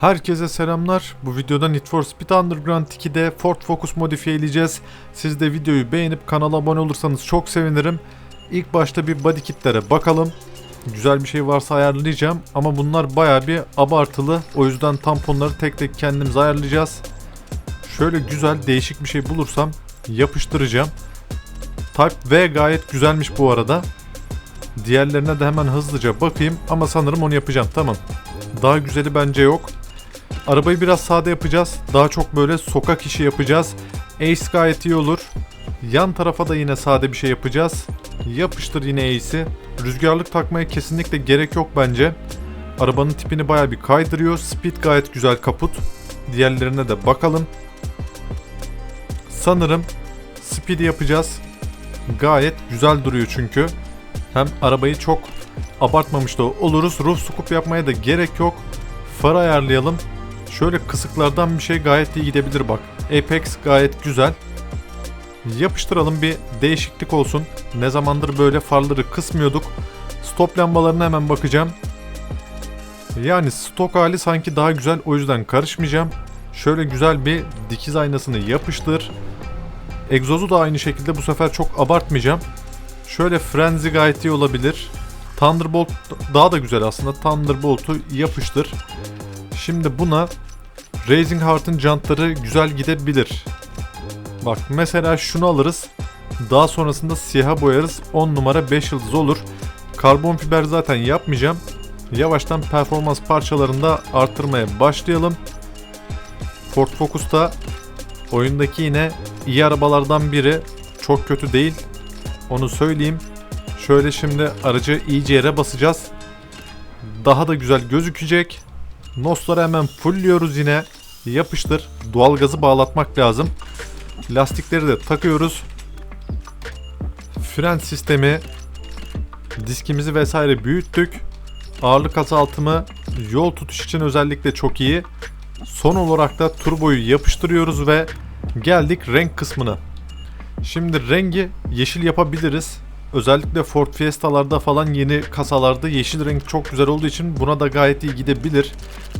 Herkese selamlar. Bu videoda Need for Speed Underground 2'de Ford Focus modifiyeleyeceğiz. Siz de videoyu beğenip kanala abone olursanız çok sevinirim. İlk başta bir body kitlere bakalım. Güzel bir şey varsa ayarlayacağım ama bunlar baya bir abartılı. O yüzden tamponları tek tek kendimiz ayarlayacağız. Şöyle güzel değişik bir şey bulursam yapıştıracağım. Type V gayet güzelmiş bu arada. Diğerlerine de hemen hızlıca bakayım ama sanırım onu yapacağım tamam. Daha güzeli bence yok. Arabayı biraz sade yapacağız. Daha çok böyle sokak işi yapacağız. Ace gayet iyi olur. Yan tarafa da yine sade bir şey yapacağız. Yapıştır yine Ace'i. Rüzgarlık takmaya kesinlikle gerek yok bence. Arabanın tipini baya bir kaydırıyor. Speed gayet güzel kaput. Diğerlerine de bakalım. Sanırım Speed yapacağız. Gayet güzel duruyor çünkü. Hem arabayı çok abartmamış da oluruz. Roof scoop yapmaya da gerek yok. Far ayarlayalım. Şöyle kısıklardan bir şey gayet iyi gidebilir bak. Apex gayet güzel. Yapıştıralım bir değişiklik olsun. Ne zamandır böyle farları kısmıyorduk. Stop lambalarına hemen bakacağım. Yani stok hali sanki daha güzel o yüzden karışmayacağım. Şöyle güzel bir dikiz aynasını yapıştır. Egzozu da aynı şekilde bu sefer çok abartmayacağım. Şöyle frenzy gayet iyi olabilir. Thunderbolt daha da güzel aslında. Thunderbolt'u yapıştır. Şimdi buna Raising Heart'ın jantları güzel gidebilir. Bak mesela şunu alırız. Daha sonrasında siyaha boyarız. 10 numara 5 yıldız olur. Karbon fiber zaten yapmayacağım. Yavaştan performans parçalarında arttırmaya başlayalım. Ford Focus'ta oyundaki yine iyi arabalardan biri. Çok kötü değil. Onu söyleyeyim. Şöyle şimdi aracı iyice yere basacağız. Daha da güzel gözükecek. Nosları hemen fullliyoruz yine. Yapıştır. Doğal gazı bağlatmak lazım. Lastikleri de takıyoruz. Fren sistemi. Diskimizi vesaire büyüttük. Ağırlık azaltımı yol tutuş için özellikle çok iyi. Son olarak da turboyu yapıştırıyoruz ve geldik renk kısmına. Şimdi rengi yeşil yapabiliriz. Özellikle Ford Fiesta'larda falan yeni kasalarda yeşil renk çok güzel olduğu için buna da gayet iyi gidebilir.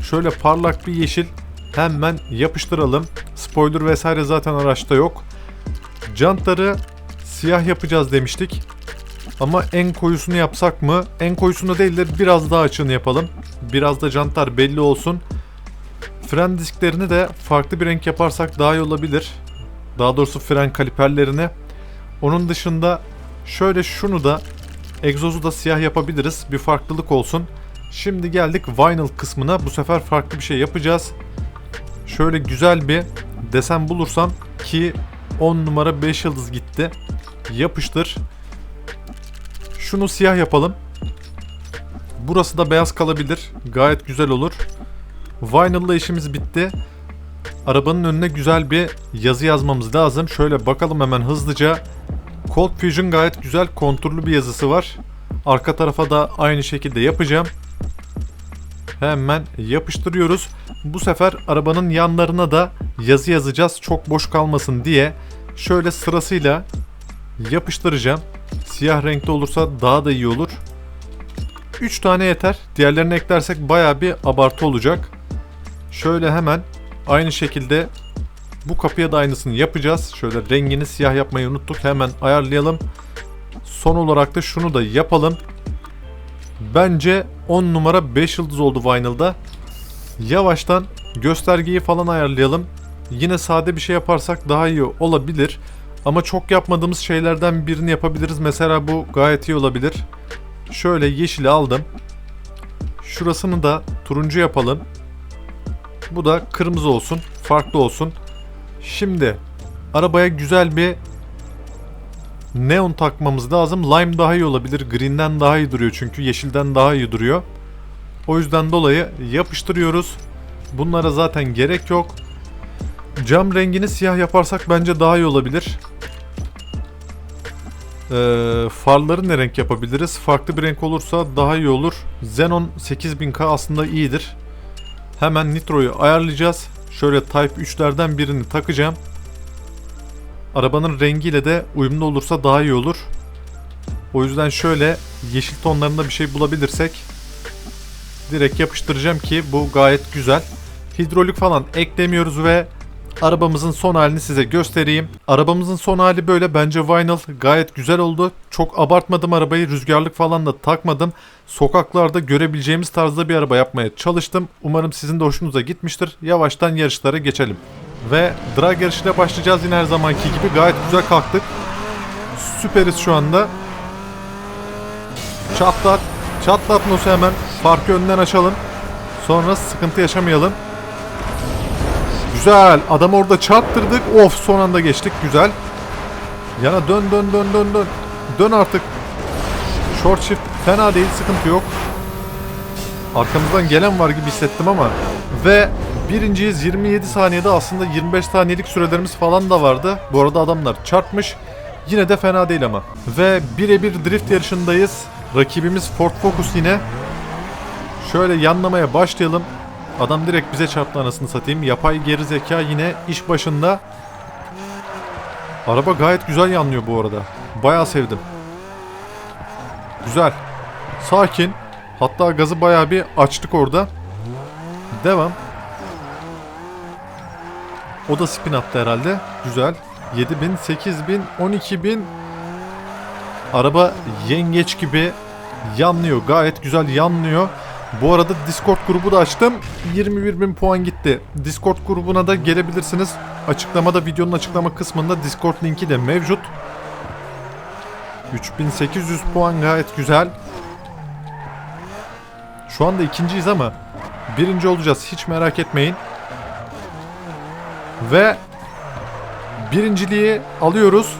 Şöyle parlak bir yeşil hemen yapıştıralım. Spoiler vesaire zaten araçta yok. Jantları siyah yapacağız demiştik. Ama en koyusunu yapsak mı? En koyusunu değil de biraz daha açığını yapalım. Biraz da jantlar belli olsun. Fren disklerini de farklı bir renk yaparsak daha iyi olabilir. Daha doğrusu fren kaliperlerini. Onun dışında şöyle şunu da egzozu da siyah yapabiliriz. Bir farklılık olsun. Şimdi geldik vinyl kısmına. Bu sefer farklı bir şey yapacağız. Şöyle güzel bir desen bulursam ki 10 numara 5 yıldız gitti. Yapıştır. Şunu siyah yapalım. Burası da beyaz kalabilir. Gayet güzel olur. Vinyl'la işimiz bitti. Arabanın önüne güzel bir yazı yazmamız lazım. Şöyle bakalım hemen hızlıca. Cold Fusion gayet güzel konturlu bir yazısı var. Arka tarafa da aynı şekilde yapacağım. Hemen yapıştırıyoruz. Bu sefer arabanın yanlarına da yazı yazacağız çok boş kalmasın diye. Şöyle sırasıyla yapıştıracağım. Siyah renkte olursa daha da iyi olur. 3 tane yeter. Diğerlerini eklersek baya bir abartı olacak. Şöyle hemen aynı şekilde bu kapıya da aynısını yapacağız. Şöyle rengini siyah yapmayı unuttuk. Hemen ayarlayalım. Son olarak da şunu da yapalım. Bence 10 numara 5 yıldız oldu vinyl'da. Yavaştan göstergeyi falan ayarlayalım. Yine sade bir şey yaparsak daha iyi olabilir. Ama çok yapmadığımız şeylerden birini yapabiliriz. Mesela bu gayet iyi olabilir. Şöyle yeşili aldım. Şurasını da turuncu yapalım. Bu da kırmızı olsun. Farklı olsun. Şimdi arabaya güzel bir neon takmamız lazım. Lime daha iyi olabilir. Green'den daha iyi duruyor çünkü yeşilden daha iyi duruyor. O yüzden dolayı yapıştırıyoruz. Bunlara zaten gerek yok. Cam rengini siyah yaparsak bence daha iyi olabilir. Ee, farları ne renk yapabiliriz? Farklı bir renk olursa daha iyi olur. Xenon 8000K aslında iyidir. Hemen nitroyu ayarlayacağız. Şöyle Type 3'lerden birini takacağım. Arabanın rengiyle de uyumlu olursa daha iyi olur. O yüzden şöyle yeşil tonlarında bir şey bulabilirsek direkt yapıştıracağım ki bu gayet güzel. hidrolik falan eklemiyoruz ve arabamızın son halini size göstereyim. Arabamızın son hali böyle bence vinyl gayet güzel oldu. Çok abartmadım arabayı rüzgarlık falan da takmadım. Sokaklarda görebileceğimiz tarzda bir araba yapmaya çalıştım. Umarım sizin de hoşunuza gitmiştir. Yavaştan yarışlara geçelim. Ve drag yarışıyla başlayacağız yine her zamanki gibi. Gayet güzel kalktık. Süperiz şu anda. Çatlat. Çatlat Musa hemen. Farkı önden açalım. Sonra sıkıntı yaşamayalım. Güzel. Adam orada çarptırdık. Of son anda geçtik. Güzel. Yana dön dön dön dön dön. Dön artık. Short shift fena değil. Sıkıntı yok. Arkamızdan gelen var gibi hissettim ama. Ve birinciyiz 27 saniyede aslında 25 saniyelik sürelerimiz falan da vardı. Bu arada adamlar çarpmış. Yine de fena değil ama. Ve birebir drift yarışındayız. Rakibimiz Ford Focus yine. Şöyle yanlamaya başlayalım. Adam direkt bize çarptı anasını satayım. Yapay geri zeka yine iş başında. Araba gayet güzel yanlıyor bu arada. Bayağı sevdim. Güzel. Sakin. Hatta gazı bayağı bir açtık orada. Devam. O da spin attı herhalde. Güzel. 7000, 8000, 12000. Araba yengeç gibi yanlıyor. Gayet güzel yanlıyor. Bu arada Discord grubu da açtım. 21.000 puan gitti. Discord grubuna da gelebilirsiniz. Açıklamada videonun açıklama kısmında Discord linki de mevcut. 3800 puan gayet güzel. Şu anda ikinciyiz ama birinci olacağız hiç merak etmeyin. Ve birinciliği alıyoruz.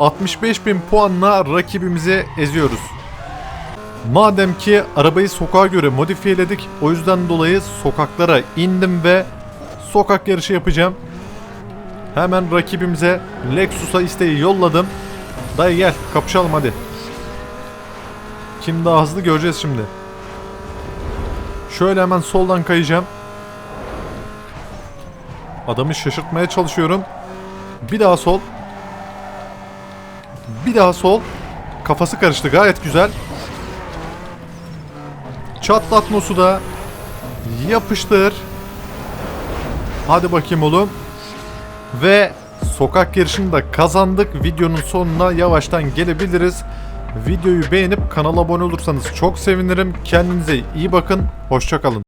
65.000 puanla rakibimizi eziyoruz. Madem ki arabayı sokağa göre modifiyeledik, o yüzden dolayı sokaklara indim ve sokak yarışı yapacağım. Hemen rakibimize Lexus'a isteği yolladım. Dayı gel kapışalım hadi. Kim daha hızlı göreceğiz şimdi. Şöyle hemen soldan kayacağım. Adamı şaşırtmaya çalışıyorum. Bir daha sol. Bir daha sol. Kafası karıştı gayet güzel. Çatlatmosu da yapıştır. Hadi bakayım oğlum. Ve sokak yarışını da kazandık. Videonun sonuna yavaştan gelebiliriz. Videoyu beğenip kanala abone olursanız çok sevinirim. Kendinize iyi bakın. Hoşçakalın.